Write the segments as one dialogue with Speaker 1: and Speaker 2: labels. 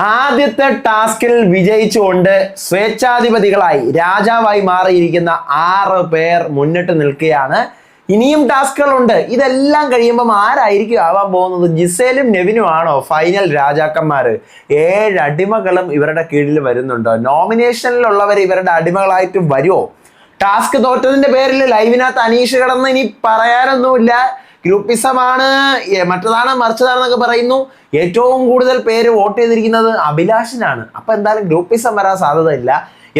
Speaker 1: ആദ്യത്തെ ടാസ്കിൽ വിജയിച്ചുകൊണ്ട് സ്വേച്ഛാധിപതികളായി രാജാവായി മാറിയിരിക്കുന്ന ആറ് പേർ മുന്നിട്ട് നിൽക്കുകയാണ്. ഇനിയും ടാസ്കുകളുണ്ട്. ഇതെല്ലാം കഴിയുമ്പം ആരായിരിക്കും ആവാൻ പോകുന്നത്? ജിസേലും നെവിനും ആണോ ഫൈനൽ രാജാക്കന്മാർ ഏഴ് അടിമകളും ഇവരുടെ കീഴിൽ വരുന്നുണ്ടോ? നോമിനേഷനിലുള്ളവർ ഇവരുടെ അടിമകളായിട്ട് വരുമോ ടാസ്ക് തോറ്റതിന്റെ പേരിൽ ലൈവിനകത്ത് അനീഷ് കിടന്ന് ഇനി പറയാനൊന്നുമില്ല. ഗ്രൂപ്പിസമാണ്. മറ്റതാണ് മറിച്ചതാണെന്നൊക്കെ പറയുന്നു. ഏറ്റവും കൂടുതൽ പേര് വോട്ട് ചെയ്തിരിക്കുന്നത് അഭിലാഷിനാണ്. അപ്പൊ എന്തായാലും ഗ്രൂപ്പിസം വരാൻ സാധ്യതയില്ല.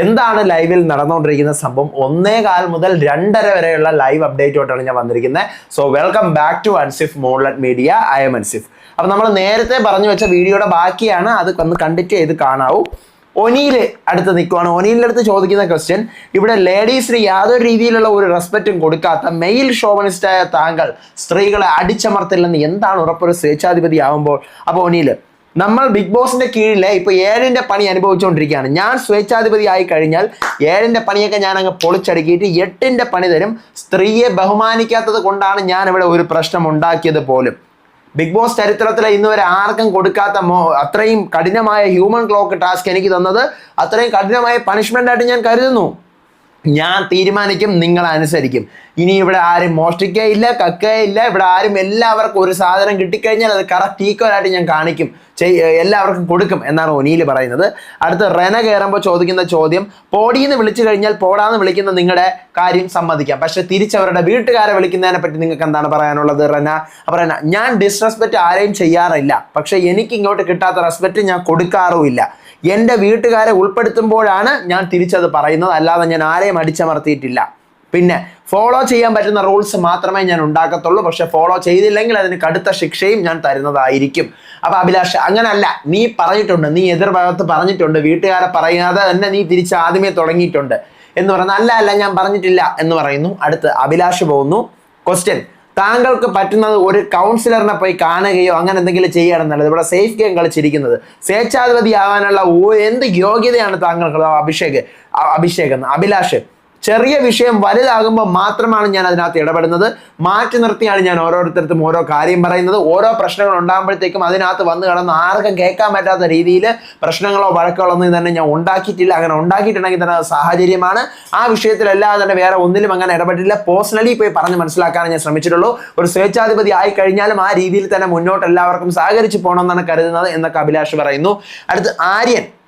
Speaker 1: എന്താണ് ലൈവിൽ നടന്നുകൊണ്ടിരിക്കുന്ന സംഭവം? ഒന്നേ കാൽ മുതൽ രണ്ടര വരെയുള്ള ലൈവ് അപ്ഡേറ്റോട്ടാണ് ഞാൻ വന്നിരിക്കുന്നത്. So welcome back to Ansif മോൺലറ്റ് media I M Ansif അപ്പൊ നമ്മൾ നേരത്തെ പറഞ്ഞു വെച്ച വീഡിയോയുടെ ബാക്കിയാണ്. അത് ഒന്ന് കണ്ടിട്ട് ചെയ്ത് കാണാവൂ. ഒനിയിൽ അടുത്ത് നിൽക്കുവാണ് ഒനിയിലെ അടുത്ത് ചോദിക്കുന്ന ക്വസ്റ്റ്യൻ ഇവിടെ ലേഡീസിന് യാതൊരു രീതിയിലുള്ള ഒരു റെസ്പെക്റ്റും കൊടുക്കാത്ത മെയിൽ ഷോവനിസ്റ്റായ താങ്കൾ സ്ത്രീകളെ അടിച്ചമർത്തില്ലെന്ന് എന്താണ് ഉറപ്പൊരു സ്വേച്ഛാധിപതി ആവുമ്പോൾ? അപ്പോൾ ഒനിയിൽ നമ്മൾ ബിഗ് ബോസിന്റെ കീഴിലെ ഇപ്പൊ ഏഴിന്റെ പണി അനുഭവിച്ചുകൊണ്ടിരിക്കുകയാണ്. ഞാൻ സ്വേച്ഛാധിപതി ആയി കഴിഞ്ഞാൽ ഏഴിന്റെ പണിയൊക്കെ ഞാൻ അങ്ങ് പൊളിച്ചടുക്കിയിട്ട് എട്ടിന്റെ പണി തരും. സ്ത്രീയെ ബഹുമാനിക്കാത്തത് കൊണ്ടാണ് ഞാൻ ഇവിടെ ഒരു പ്രശ്നം ഉണ്ടാക്കിയത് പോലും. ബിഗ് ബോസ് ചരിത്രത്തിലെ ഇന്ന് വരെ ആർക്കും കൊടുക്കാത്ത മോ അത്രയും കഠിനമായ ഹ്യൂമൻ ക്ലോക്ക് ടാസ്ക് എനിക്ക് തന്നത്. അത്രയും കഠിനമായ പണിഷ്മെന്റ് ആയിട്ട് ഞാൻ കരുതുന്നു. ഞാൻ തീരുമാനിക്കും നിങ്ങൾ അനുസരിക്കും. ഇനി ഇവിടെ ആരും മോഷ്ടിക്കുകയില്ല കക്കുകയില്ല ഇവിടെ ആരും എല്ലാവർക്കും ഒരു സാധനം കിട്ടിക്കഴിഞ്ഞാൽ അത് കറക്റ്റ് ഈക്വലായിട്ട് ഞാൻ കാണിക്കും. എല്ലാവർക്കും കൊടുക്കും എന്നാണ് ഒനിയിൽ പറയുന്നത്. അടുത്ത് റെന കയറുമ്പോൾ ചോദിക്കുന്ന ചോദ്യം പോടിയെന്ന് വിളിച്ചു കഴിഞ്ഞാൽ പോടാന്ന് വിളിക്കുന്ന നിങ്ങളുടെ കാര്യം സമ്മതിക്കാം. പക്ഷെ തിരിച്ചവരുടെ വീട്ടുകാരെ വിളിക്കുന്നതിനെ പറ്റി നിങ്ങൾക്ക് എന്താണ് പറയാനുള്ളത് റെന? അപ്പോൾ റെന ഞാൻ ഡിസ്റെസ്പെക്റ്റ് ആരെയും ചെയ്യാറില്ല. പക്ഷേ എനിക്ക് ഇങ്ങോട്ട് കിട്ടാത്ത റെസ്പെക്റ്റ് ഞാൻ കൊടുക്കാറുമില്ല. എന്റെ വീട്ടുകാരെ ഉൾപ്പെടുത്തുമ്പോഴാണ് ഞാൻ തിരിച്ചത് പറയുന്നത്. അല്ലാതെ ഞാൻ ആരെയും അടിച്ചമർത്തിയിട്ടില്ല. പിന്നെ ഫോളോ ചെയ്യാൻ പറ്റുന്ന റൂൾസ് മാത്രമേ ഞാൻ ഉണ്ടാക്കത്തുള്ളൂ. പക്ഷെ ഫോളോ ചെയ്തില്ലെങ്കിൽ അതിന് കടുത്ത ശിക്ഷയും ഞാൻ തരുന്നതായിരിക്കും. അപ്പൊ അഭിലാഷ് അങ്ങനല്ല. നീ പറഞ്ഞിട്ടുണ്ട് നീ എതിർഭാഗത്ത് പറഞ്ഞിട്ടുണ്ട്. വീട്ടുകാരെ പറയാതെ തന്നെ നീ തിരിച്ച് ആദ്യമേ തുടങ്ങിയിട്ടുണ്ട്. എന്ന് പറയുന്നത് അല്ല അല്ല ഞാൻ പറഞ്ഞിട്ടില്ല എന്ന് പറയുന്നു. അടുത്ത് അഭിലാഷ് പോകുന്നു. ക്വസ്റ്റ്യൻ താങ്കൾക്ക് പറ്റുന്നത് ഒരു കൗൺസിലറിനെ പോയി കാണുകയോ അങ്ങനെ എന്തെങ്കിലും എന്നുള്ളത് ഇവിടെ സേഫ് ഗെയിം കളിച്ചിരിക്കുന്നത്. സ്വേച്ഛാധിപതി ആവാനുള്ള എന്ത് യോഗ്യതയാണ് താങ്കൾക്ക്? അഭിഷേക് അഭിഷേക് അഭിലാഷ്. ചെറിയ വിഷയം വലുതാകുമ്പോൾ മാത്രമാണ് ഞാൻ അതിനകത്ത് ഇടപെടുന്നത്. മാറ്റി നിർത്തിയാണ് ഞാൻ ഓരോരുത്തർക്കും ഓരോ കാര്യം പറയുന്നത്. ഓരോ പ്രശ്നങ്ങൾ ഉണ്ടാകുമ്പോഴത്തേക്കും അതിനകത്ത് വന്ന് കിടന്ന് ആർക്കും കേൾക്കാൻ പറ്റാത്ത രീതിയിൽ പ്രശ്നങ്ങളോ വഴക്കുകളോ ഒന്നും തന്നെ ഞാൻ ഉണ്ടാക്കിയിട്ടില്ല. അങ്ങനെ ഉണ്ടാക്കിയിട്ടുണ്ടെങ്കിൽ തന്നെ സാഹചര്യമാണ്. ആ വിഷയത്തിലല്ലാതെ തന്നെ വേറെ ഒന്നിലും അങ്ങനെ ഇടപെട്ടില്ല. പേഴ്സണലി പോയി പറഞ്ഞ് മനസ്സിലാക്കാൻ ഞാൻ ശ്രമിച്ചിട്ടുള്ളൂ. ഒരു സ്വേച്ഛാധിപതി ആയി കഴിഞ്ഞാലും ആ രീതിയിൽ തന്നെ മുന്നോട്ട് എല്ലാവർക്കും സഹകരിച്ച് പോകണമെന്നാണ് കരുതുന്നത് എന്നൊക്കെ അഭിലാഷ് പറയുന്നു. അടുത്ത് ആര്യൻ.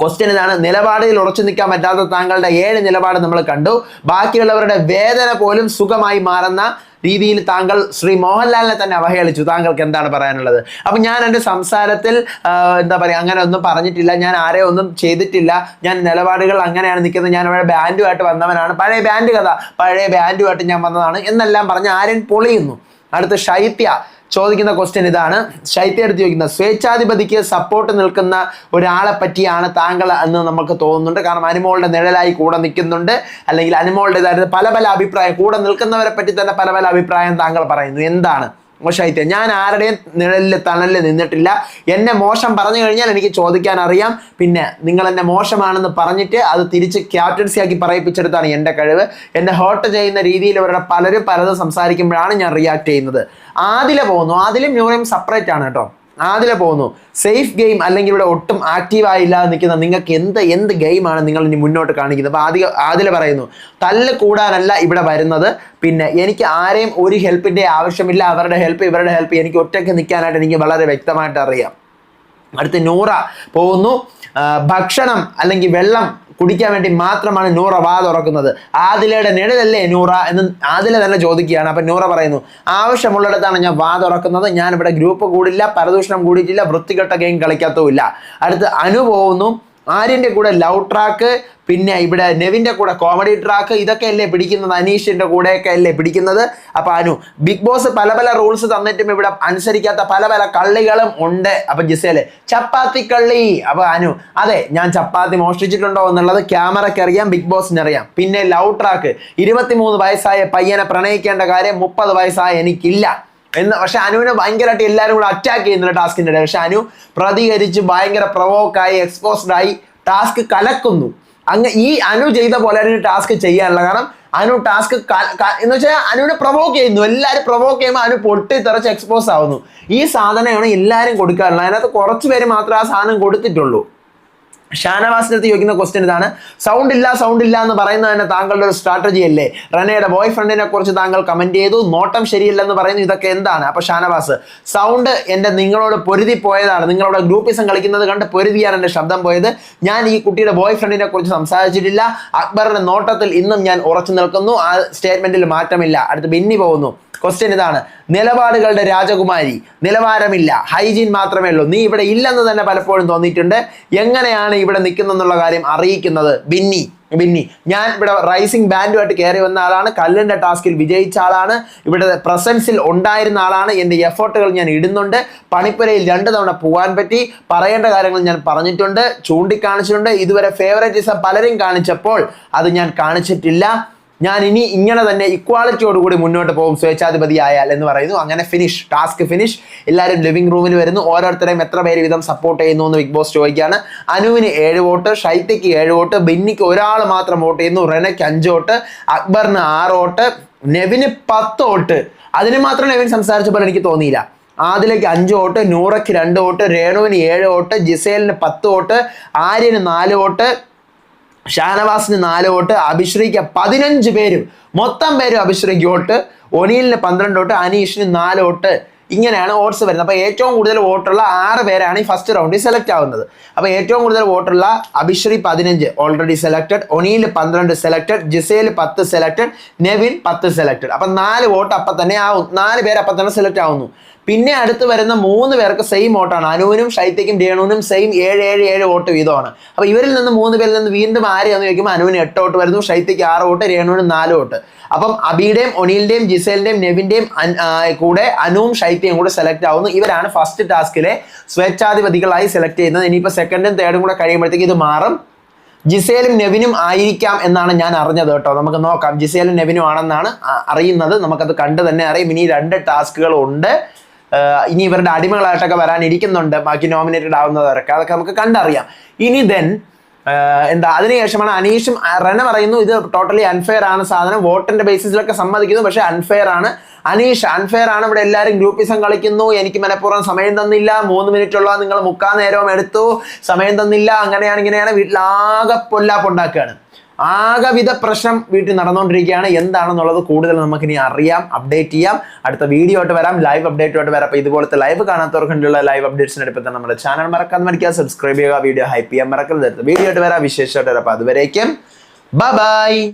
Speaker 1: ക്വസ്റ്റ്യൻ ഇതാണ്. നിലപാടിൽ ഉറച്ചു നിൽക്കാൻ പറ്റാത്ത താങ്കളുടെ ഏഴ് നിലപാട് നമ്മൾ കണ്ടു. ബാക്കിയുള്ളവരുടെ വേദന പോലും സുഖമായി മാറുന്ന രീതിയിൽ താങ്കൾ ശ്രീ മോഹൻലാലിനെ തന്നെ അവഹേളിച്ചു. താങ്കൾക്ക് എന്താണ് പറയാനുള്ളത്? അപ്പൊ ഞാൻ എന്റെ സംസാരത്തിൽ എന്താ പറയുക അങ്ങനെ ഒന്നും പറഞ്ഞിട്ടില്ല. ഞാൻ ആരെയും ഒന്നും ചെയ്തിട്ടില്ല. ഞാൻ നിലപാടുകൾ അങ്ങനെയാണ് നിൽക്കുന്നത്. ഞാൻ ഇവിടെ ബാൻഡുമായിട്ട് വന്നവനാണ്. പഴയ ബാൻഡ് കഥ. പഴയ ബാൻഡുമായിട്ട് ഞാൻ വന്നതാണ്. എന്നെല്ലാം പറഞ്ഞ് ആരും പൊളിയുന്നു. അടുത്ത് ശൈത്യ ചോദിക്കുന്ന ക്വസ്റ്റ്യൻ ഇതാണ്. ശൈത്യ എടുത്ത് ചോദിക്കുന്ന സ്വേച്ഛാധിപതിക്ക് സപ്പോർട്ട് നിൽക്കുന്ന ഒരാളെ പറ്റിയാണ് താങ്കൾ എന്ന് നമുക്ക് തോന്നുന്നുണ്ട്. കാരണം അനുമോളുടെ നിഴലായി കൂടെ നിൽക്കുന്നുണ്ട്. അല്ലെങ്കിൽ അനുമോളുടേതായിട്ട് പല പല അഭിപ്രായം കൂടെ നിൽക്കുന്നവരെ പറ്റി തന്നെ പല പല അഭിപ്രായം താങ്കൾ പറയുന്നു. എന്താണ്? ശൈത്യ ഞാൻ ആരുടെയും നിഴലിൽ തണലിൽ നിന്നിട്ടില്ല. എന്നെ മോശം പറഞ്ഞു കഴിഞ്ഞാൽ എനിക്ക് ചോദിക്കാൻ അറിയാം. പിന്നെ നിങ്ങൾ എന്നെ മോശമാണെന്ന് പറഞ്ഞിട്ട് അത് തിരിച്ച് ക്യാപ്റ്റൻസി ആക്കി പറയിപ്പിച്ചെടുത്താണ് എന്റെ കഴിവ്. എന്നെ ഹോട്ട് ചെയ്യുന്ന രീതിയിൽ അവരുടെ പലരും പലതും സംസാരിക്കുമ്പോഴാണ് ഞാൻ റിയാക്ട് ചെയ്യുന്നത്. ആദില പോകുന്നു. ആദിലും ന്യൂറയും സെപ്പറേറ്റ് ആണ് കേട്ടോ. ആദില പോകുന്നു. സേഫ് ഗെയിം അല്ലെങ്കിൽ ഇവിടെ ഒട്ടും ആക്റ്റീവ് ആയില്ലാതെ നിൽക്കുന്ന നിങ്ങൾക്ക് എന്ത് എന്ത് ഗെയിമാണ് നിങ്ങൾ ഇനി മുന്നോട്ട് കാണിക്കുന്നത്? അപ്പോൾ ആദ്യ ആദില പറയുന്നു തല്ല് കൂടാനല്ല ഇവിടെ വരുന്നത്. പിന്നെ എനിക്ക് ആരെയും ഒരു ഹെൽപ്പിന്റെ ആവശ്യമില്ല. അവരുടെ ഹെൽപ്പ് ഇവരുടെ ഹെൽപ്പ് എനിക്ക് ഒറ്റയ്ക്ക് നിൽക്കാനായിട്ട് എനിക്ക് വളരെ വ്യക്തമായിട്ട് അറിയാം. അടുത്ത് നൂറ പോകുന്നു. ഭക്ഷണം അല്ലെങ്കിൽ വെള്ളം കുടിക്കാൻ വേണ്ടി മാത്രമാണ് നൂറ വാ തുറക്കുന്നത് ആദിലയുടെ നിഴലല്ലേ നൂറ എന്ന് ആദില തന്നെ ചോദിക്കുകയാണ്. അപ്പം നൂറ പറയുന്നു ആവശ്യമുള്ളിടത്താണ് ഞാൻ വാ തുറക്കുന്നത് ഞാൻ ഇവിടെ ഗ്രൂപ്പ് കൂടില്ല പരദൂഷണം കൂടിയിട്ടില്ല വൃത്തികെട്ട ഗെയിം കളിക്കാത്തുമില്ല. അടുത്ത് അനു പോകുന്നു ആര്യന്റെ കൂടെ ലവ് ട്രാക്ക് പിന്നെ ഇവിടെ നെവിന്റെ കൂടെ കോമഡി ട്രാക്ക് ഇതൊക്കെ അല്ലേ പിടിക്കുന്നത്? അനീഷിന്റെ കൂടെയൊക്കെ അല്ലേ പിടിക്കുന്നത്? അപ്പം അനു ബിഗ് ബോസ് പല പല റൂൾസ് തന്നിട്ടും ഇവിടെ അനുസരിക്കാത്ത പല പല കള്ളികളും ഉണ്ട്. അപ്പം ജിസേൽ ചപ്പാത്തി കള്ളി. അപ്പം അനു അതെ ഞാൻ ചപ്പാത്തി മോഷ്ടിച്ചിട്ടുണ്ടോ എന്നുള്ളത് ക്യാമറയ്ക്ക് അറിയാം ബിഗ് ബോസിന് അറിയാം. പിന്നെ ലവ് ട്രാക്ക് ഇരുപത്തിമൂന്ന് വയസ്സായ പയ്യനെ പ്രണയിക്കേണ്ട കാര്യം മുപ്പത് വയസ്സായ എനിക്കില്ല. എന്ന് പക്ഷെ അനുവിനെ ഭയങ്കരമായിട്ട് എല്ലാവരും കൂടെ അറ്റാക്ക് ചെയ്യുന്നുണ്ട് ടാസ്കിന്റെ പക്ഷെ അനു പ്രതികരിച്ച് ഭയങ്കര പ്രൊവോക്കായി എക്സ്പോസ്ഡ് ആയി ടാസ്ക് കലക്കുന്നു. അങ്ങ് ഈ അനു ചെയ്ത പോലെ അനു ടാസ്ക് ചെയ്യാനുള്ള കാരണം അനു ടാസ്ക് എന്ന് വെച്ചാൽ അനുവിനെ പ്രൊവോക്ക് ചെയ്യുന്നു. എല്ലാവരും പ്രൊവോക്ക് ചെയ്യുമ്പോൾ അനു പൊട്ടി തെറച്ച് എക്സ്പോസ് ആവുന്നു. ഈ സാധനമാണ് എല്ലാവരും കൊടുക്കാറുള്ളത്. അതിനകത്ത് കുറച്ച് പേര് മാത്രമേ ആ സാധനം കൊടുത്തിട്ടുള്ളൂ. ഷാനവാസിന്റെ അടുത്ത് ചോദിക്കുന്ന ക്വസ്റ്റ്യൻ ഇതാണ്. സൗണ്ട് ഇല്ല സൗണ്ട് ഇല്ല എന്ന് പറയുന്നത് തന്നെ താങ്കളുടെ ഒരു സ്ട്രാറ്റജി അല്ലേ? റനയുടെ ബോയ് ഫ്രണ്ടിനെ കുറിച്ച് താങ്കൾ കമന്റ് ചെയ്തു. നോട്ടം ശരിയല്ലെന്ന് പറയുന്നു. ഇതൊക്കെ എന്താണ്? അപ്പൊ ഷാനവാസ് സൗണ്ട് എന്റെ നിങ്ങളോട് പൊരുതി പോയതാണ്. നിങ്ങളോട് ഗ്രൂപ്പിസം കളിക്കുന്നത് കണ്ട് പൊരുതിയാണ് എന്റെ ശബ്ദം പോയത്. ഞാൻ ഈ കുട്ടിയുടെ ബോയ് ഫ്രണ്ടിനെ കുറിച്ച് സംസാരിച്ചിട്ടില്ല. അക്ബറിന്റെ നോട്ടത്തിൽ ഇന്നും ഞാൻ ഉറച്ചു നിൽക്കുന്നു. ആ സ്റ്റേറ്റ്മെന്റിൽ മാറ്റമില്ല. അടുത്ത് ബിന്നി പോകുന്നു. ക്വസ്റ്റ്യൻ ഇതാണ്. നിലപാടുകളുടെ രാജകുമാരി നിലവാരമില്ല ഹൈജീൻ മാത്രമേ ഉള്ളൂ. നീ ഇവിടെ ഇല്ലെന്ന് തന്നെ പലപ്പോഴും തോന്നിയിട്ടുണ്ട്. എങ്ങനെയാണ് ഇവിടെ നിൽക്കുന്നെന്നുള്ള കാര്യം അറിയിക്കുന്നത് ബിന്നി. ബിന്നി ഞാൻ ഇവിടെ റൈസിംഗ് ബാൻഡുമായിട്ട് കയറി വന്ന ആളാണ്. കല്ലിന്റെ ടാസ്കിൽ വിജയിച്ച ആളാണ്. ഇവിടെ പ്രസൻസിൽ ഉണ്ടായിരുന്ന ആളാണ്. എന്റെ എഫേർട്ടുകൾ ഞാൻ ഇടുന്നുണ്ട്. പണിപ്പുരയിൽ രണ്ട് തവണ പോകാൻ പറ്റി. പറയേണ്ട കാര്യങ്ങൾ ഞാൻ പറഞ്ഞിട്ടുണ്ട് ചൂണ്ടിക്കാണിച്ചിട്ടുണ്ട്. ഇതുവരെ ഫേവറേറ്റിസം പലരും കാണിച്ചപ്പോൾ അത് ഞാൻ കാണിച്ചിട്ടില്ല. ഞാൻ ഇനി ഇങ്ങനെ തന്നെ ഇക്വാളിറ്റിയോടുകൂടി മുന്നോട്ട് പോകും സ്വേച്ഛാധിപതി ആയാൽ എന്ന് പറയുന്നു. അങ്ങനെ ഫിനിഷ് ടാസ്ക് ഫിനിഷ് എല്ലാവരും ലിവിംഗ് റൂമിൽ വരുന്നു. ഓരോരുത്തരെയും എത്ര പേര് വിധം സപ്പോർട്ട് ചെയ്യുന്നു എന്ന് ബിഗ് ബോസ് ചോദിക്കുകയാണ്. അനുവിന് ഏഴ് വോട്ട് ഷൈത്തയ്ക്ക് ഏഴ് വോട്ട് ബിന്നിക്ക് ഒരാൾ മാത്രം വോട്ട് ചെയ്യുന്നു റെനയ്ക്ക് അഞ്ച് വോട്ട് അക്ബറിന് ആറ് വോട്ട് നെവിന് പത്ത് വോട്ട്. അതിന് മാത്രം നെവിൻ സംസാരിച്ചപ്പോൾ എനിക്ക് തോന്നിയില്ല. ആദിലേക്ക് അഞ്ച് വോട്ട് നൂറയ്ക്ക് രണ്ട് വോട്ട് രേണുവിന് ഏഴ് വോട്ട് ജിസേലിന് പത്ത് വോട്ട് ആര്യന് നാല് വോട്ട് ഷാനവാസിന് നാല് വോട്ട് അഭിശ്രീക്ക് പതിനഞ്ച് പേരും. മൊത്തം പേരും അഭിശ്രീക്ക് വോട്ട്. ഒനീലിന് പന്ത്രണ്ട് വോട്ട് അനീഷിന് നാല് വോട്ട്. ഇങ്ങനെയാണ് വോട്ട്സ് വരുന്നത്. അപ്പോൾ ഏറ്റവും കൂടുതൽ വോട്ടുള്ള ആറ് പേരാണ് ഈ ഫസ്റ്റ് റൗണ്ടിൽ സെലക്ട് ആവുന്നത്. അപ്പോൾ ഏറ്റവും കൂടുതൽ വോട്ടുള്ള അഭിശ്രീ പതിനഞ്ച് ഓൾറെഡി സെലക്ടഡ് ഒനിയിൽ പന്ത്രണ്ട് സെലക്ടഡ് ജിസേൽ പത്ത് സെലക്ടഡ് നെവിൻ പത്ത് സെലക്ടഡ് അപ്പം നാല് വോട്ട് അപ്പം തന്നെ ആവും. നാല് പേര് അപ്പം തന്നെ സെലക്ട് ആവുന്നു. പിന്നെ അടുത്ത് വരുന്ന മൂന്ന് പേർക്ക് സെയിം വോട്ടാണ് അനുവിനും ഷൈത്തയ്ക്കും രേണുവിനും സെയിം ഏഴ് ഏഴ് ഏഴ് വോട്ട് വീതമാണ്. അപ്പോൾ ഇവരിൽ നിന്ന് മൂന്ന് പേരിൽ നിന്ന് വീണ്ടും ആരെയാന്ന് ചോദിക്കുമ്പോൾ അനുവിന് എട്ട് വോട്ട് വരുന്നു ഷൈത്തയ്ക്ക് ആറ് വോട്ട് രേണുവിന് നാല് വോട്ട് അപ്പം അബിയുടെയും ഒനിലിന്റെയും ജിസേലിന്റെയും നെവിന്റെയും കൂടെ അനുവും ഷൈത്തയും കൂടെ സെലക്ട് ആവുന്നു. ഇവരാണ് ഫസ്റ്റ് ടാസ്കിലെ സ്വേച്ഛാധിപതികളായി സെലക്ട് ചെയ്യുന്നത്. ഇനിയിപ്പോൾ സെക്കൻഡും തേർഡും കൂടെ കഴിയുമ്പോഴത്തേക്ക് ഇത് മാറും. ജിസേലും നെവിനും ആയിരിക്കാം എന്നാണ് ഞാൻ അറിഞ്ഞത് കേട്ടോ. നമുക്ക് നോക്കാം. ജിസേലും നെവിനും ആണെന്നാണ് അറിയുന്നത്. നമുക്കത് കണ്ട് തന്നെ അറിയാം. ഇനി രണ്ട് ടാസ്കുകൾ ഉണ്ട്. ഇനി ഇവരുടെ അടിമകളായിട്ടൊക്കെ വരാനിരിക്കുന്നുണ്ട്. ബാക്കി നോമിനേറ്റഡ് ആവുന്നവരൊക്കെ. അതൊക്കെ നമുക്ക് കണ്ടറിയാം. ഇനി ദെൻ എന്താ അതിനുശേഷമാണ് അനീഷും റെന പറയുന്നു ഇത് ടോട്ടലി അൺഫെയർ ആണ് സാധനം. വോട്ടിന്റെ ബേസിസിലൊക്കെ സമ്മതിക്കുന്നു പക്ഷെ അൺഫെയർ ആണ്. അനീഷ് അൺഫെയർ ആണ്. ഇവിടെ എല്ലാവരും ഗ്രൂപ്പിസം കളിക്കുന്നു. എനിക്ക് മനഃപൂർവം സമയം തന്നില്ല. മൂന്ന് മിനിറ്റ് ഉള്ള നിങ്ങൾ മുക്കാൽ നേരവും എടുത്തു. സമയം തന്നില്ല. അങ്ങനെയാണ് ഇങ്ങനെയാണ്. വീട്ടിലാകെ പൊല്ലാപ്പുണ്ടാക്കുകയാണ് ആകവിധ പ്രശ്നം വീട്ടിൽ നടന്നുകൊണ്ടിരിക്കുകയാണ്. എന്താണെന്നുള്ളത് കൂടുതൽ നമുക്ക് ഇനി അറിയാം അപ്ഡേറ്റ് ചെയ്യാം. അടുത്ത വീഡിയോ ആയിട്ട് വരാം. ലൈവ് അപ്ഡേറ്റ് ആയിട്ട് വരാം. അപ്പോൾ ഇതുപോലത്തെ ലൈവ് കാണാത്തവർക്കുള്ള ലൈവ് അപ്ഡേറ്റ്സിന് അടുപ്പത്തെ നമ്മുടെ ചാനൽ മറക്കാതെ മടിക്കുക സബ്സ്ക്രൈബ് ചെയ്യുക. വീഡിയോ ഹൈപ്പ് ചെയ്യാൻ മറക്കരുത്. വീഡിയോ ആയിട്ട് വരാം. വിശേഷമായിട്ട് വരാം. അപ്പോൾ അതുവരേക്കും ബൈ